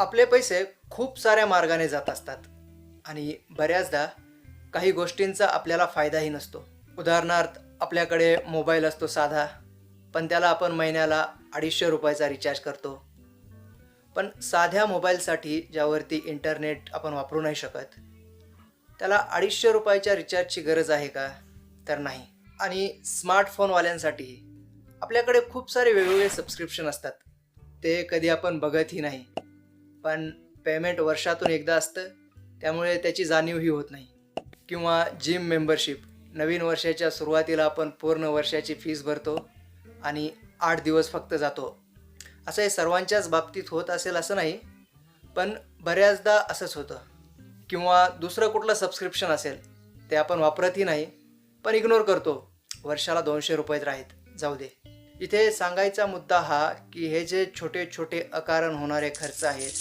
आपले पैसे खूप साऱ्या मार्गाने जात असतात. आणि बऱ्याचदा काही गोष्टींचा आपल्याला फायदाही नसतो. उदाहरणार्थ आपल्याकडे मोबाईल असतो साधा पण त्याला आपण महिन्याला अडीचशे रुपयाचा रिचार्ज करतो. पण साध्या मोबाईलसाठी ज्यावरती इंटरनेट आपण वापरू नाही शकत त्याला अडीचशे रुपयाच्या रिचार्जची गरज आहे का? तर नाही. आणि स्मार्टफोनवाल्यांसाठी आपल्याकडे खूप सारे वेगवेगळे सबस्क्रिप्शन असतात. ते कधी आपण बघतही नाही. पण पेमेंट वर्षातून एकदा असतं त्यामुळे त्याची जाणीवही होत नाही. किंवा जिम मेंबरशिप नवीन वर्षाच्या सुरुवातीला आपण पूर्ण वर्षाची फीस भरतो आणि आठ दिवस फक्त जातो. असं हे सर्वांच्याच बाबतीत होत असेल असं नाही पण बऱ्याचदा असंच होतं. किंवा दुसरं कुठलं सबस्क्रिप्शन असेल ते आपण वापरतही नाही पण इग्नोर करतो. वर्षाला दोनशे रुपयेत राहीत जाऊ दे. इथे सांगायचा मुद्दा हा की हे जे छोटे छोटे अकारण होणारे खर्च आहेत